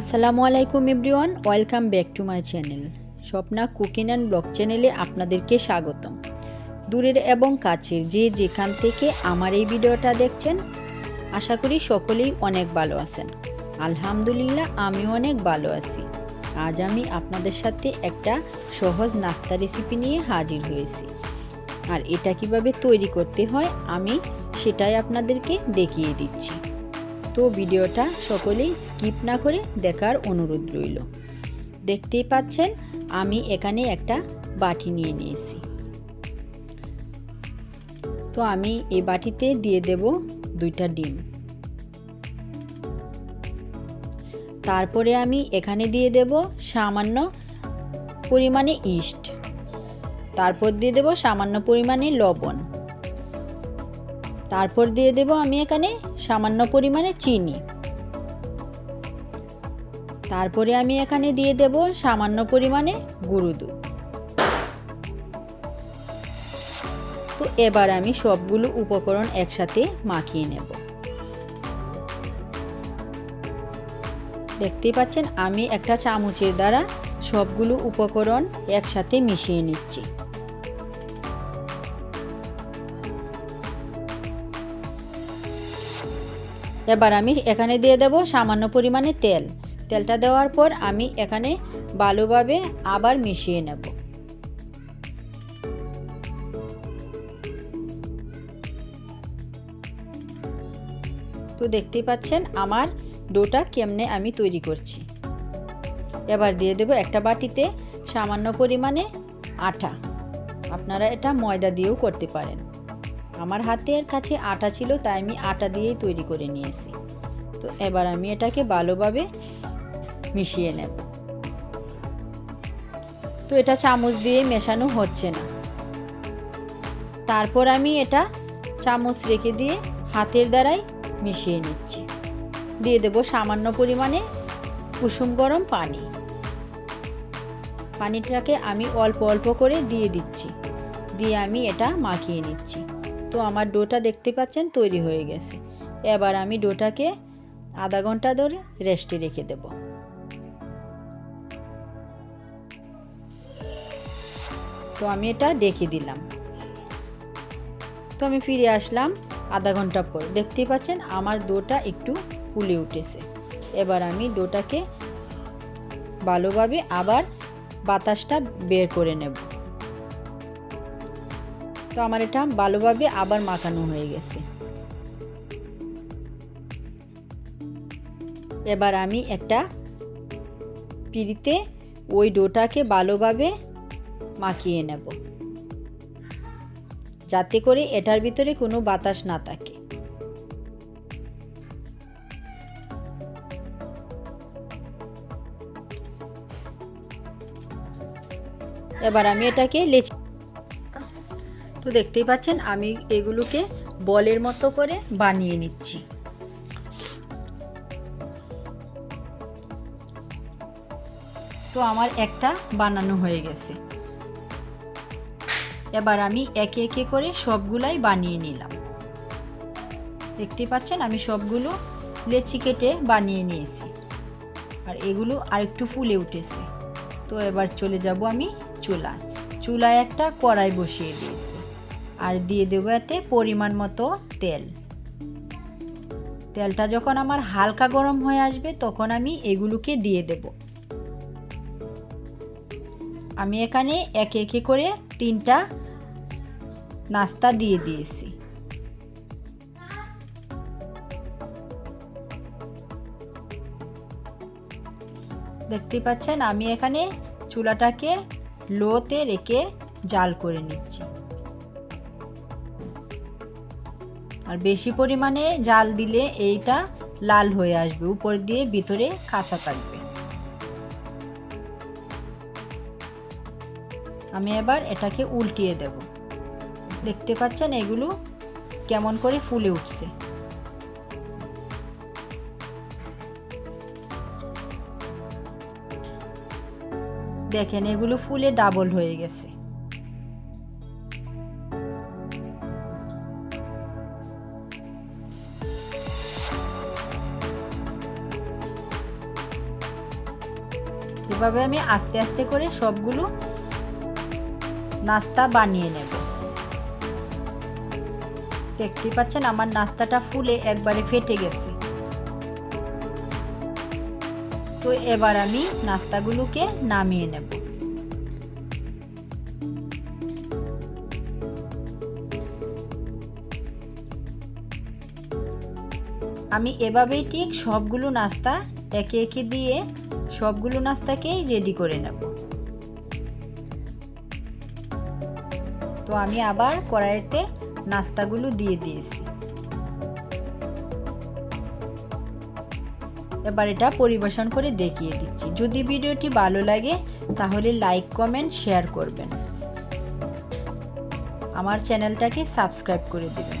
আসসালামু আলাইকুম everyone, welcome back to my channel. Swapna cooking and blog চ্যানেলে আপনাদেরকে স্বাগতম। দূরের এবং কাছের যে যেখান থেকে আমার এই ভিডিওটা দেখছেন, আশা করি সকলেই অনেক ভালো আছেন। আলহামদুলিল্লাহ, আমিও অনেক ভালো আছি। আজ আমি আপনাদের সাথে একটা সহজ নাস্তা রেসিপি নিয়ে হাজির হয়েছি। আর এটা কীভাবে তৈরি করতে হয়, আমি সেটাই আপনাদেরকে দেখিয়ে দিচ্ছি। তো ভিডিওটা সকলেই স্কিপ না করে দেখার অনুরোধ রইল। দেখতেই পাচ্ছেন, আমি এখানে একটা বাটি নিয়ে নিয়েছি। তো আমি এই বাটিতে দিয়ে দেব দুইটা ডিম। তারপরে আমি এখানে দিয়ে দেব সামান্য পরিমাণে ইস্ট। তারপর দিয়ে দেব সামান্য পরিমাণে লবণ। তারপর দিয়ে দেব আমি এখানে সামান্য পরিমাণে চিনি। তারপরে আমি এখানে দিয়ে দেব সামান্য পরিমাণে গুঁড়ো দুধ। তো এবার আমি সবগুলো উপকরণ একসাথে মাখিয়ে নেব। দেখতেই পাচ্ছেন, আমি একটা চামচের দ্বারা সবগুলো উপকরণ একসাথে মিশিয়ে নিচ্ছি। এবার আমি এখানে দিয়ে দেব সামান্য পরিমাণে তেল। তেলটা দেওয়ার পর আমি এখানে ভালোভাবে আবার মিশিয়ে নেব। তো দেখতেই পাচ্ছেন আমার ডোটা কেমনে আমি তৈরি করছি। এবার দিয়ে দেব একটা বাটিতে সামান্য পরিমাণে আটা আপনারা এটা ময়দা দিয়েও করতে পারেন। আমার হাতের কাছে আটা ছিল, তাই আমি আটা দিয়েই তৈরি করে নিয়েছি। তো এবার আমি এটাকে ভালোভাবে মিশিয়ে নেব। তো এটা চামচ দিয়ে মেশানো হচ্ছে না। তারপর আমি এটা চামচ রেখে দিয়ে হাতের দ্বারাই মিশিয়ে নিচ্ছি। দিয়ে দেব সামান্য পরিমাণে কুসুম গরম পানি। পানিটাকে আমি অল্প অল্প করে দিয়ে দিচ্ছি। দিয়ে আমি এটা মাখিয়ে নিচ্ছি। তো আমার ডোটা দেখতে পাচ্ছেন, তৈরি হয়ে গেছে। এবার আমি ডোটাকে আধা ঘণ্টা ধরে রেস্টে রেখে দেব। তো আমি এটা ডেকে দিলাম। তো আমি ফিরে আসলাম আধা ঘণ্টা পর। দেখতেই পাচ্ছেন, আমার ডোটা একটু ফুলে উঠেছে। এবার আমি ডোটাকে ভালোভাবে আবার বাতাসটা বের করে নেব। তো আমার এটা ভালোভাবে আবার মাখানো হয়ে গেছে। এবার আমি একটা পিড়িতে ওই ডোটাকে ভালোভাবে মাখিয়ে নেব। যাতে করে এটার ভিতরে কোনো বাতাস না থাকে। এবার আমি এটাকে লেচি তো দেখতেই পাচ্ছেন, আমি এগুলোকে বলের মতো করে বানিয়ে নিচ্ছি। তো আমার একটা বানানো হয়ে গেছে। এবার আমি একে একে করে সবগুলাই বানিয়ে নিলাম। দেখতে পাচ্ছেন, আমি সবগুলো লেচি কেটে বানিয়ে নিয়েছি। আর এগুলো আরেকটু ফুলে উঠেছে। তো এবার চলে যাব আমি চুলায়। চুলায় একটা কড়াই বসিয়ে দিয়েছি। আর দিয়ে দেবো এতে পরিমাণ মতো তেল। তেলটা যখন আমার হালকা গরম হয়ে আসবে, তখন আমি এগুলোকে দিয়ে দেব। আমি এখানে একে একে করে তিনটা নাস্তা দিয়ে দিয়েছি। দেখতে পাচ্ছেন, আমি এখানে চুলাটাকে লোতে রেখে জাল করে নিচ্ছি। আর বেশি পরিমাণে জাল দিলে এইটা লাল হয়ে আসবে, উপর দিয়ে ভিতরে কাঁচা থাকবে। আমি এবার এটাকে উল্টিয়ে দেব। দেখতে পাচ্ছেন এগুলো কেমন করে ফুলে উঠছে। দেখেন এগুলো ফুলে ডাবল হয়ে গেছে। এভাবে আমি আস্তে আস্তে করে সবগুলো নাস্তা বানিয়ে নেব। দেখতে পাচ্ছেন আমার নাস্তাটা ফুলে একবারে ফেটে গেছে। তো এবার আমি নাস্তাগুলোকে নামিয়ে নেব। আমি এভাবেই ঠিক সবগুলো নাস্তা একে একে দিয়ে সবগুলো নাস্তাকেই রেডি করে নেব। তো আমি আবার কড়াইতে নাস্তাগুলো দিয়ে দিয়েছি। এবার এটা পরিবেশন করে দেখিয়ে দিচ্ছি। যদি ভিডিওটি ভালো লাগে, তাহলে লাইক কমেন্ট শেয়ার করবেন। আমার চ্যানেলটাকে সাবস্ক্রাইব করে দেবেন।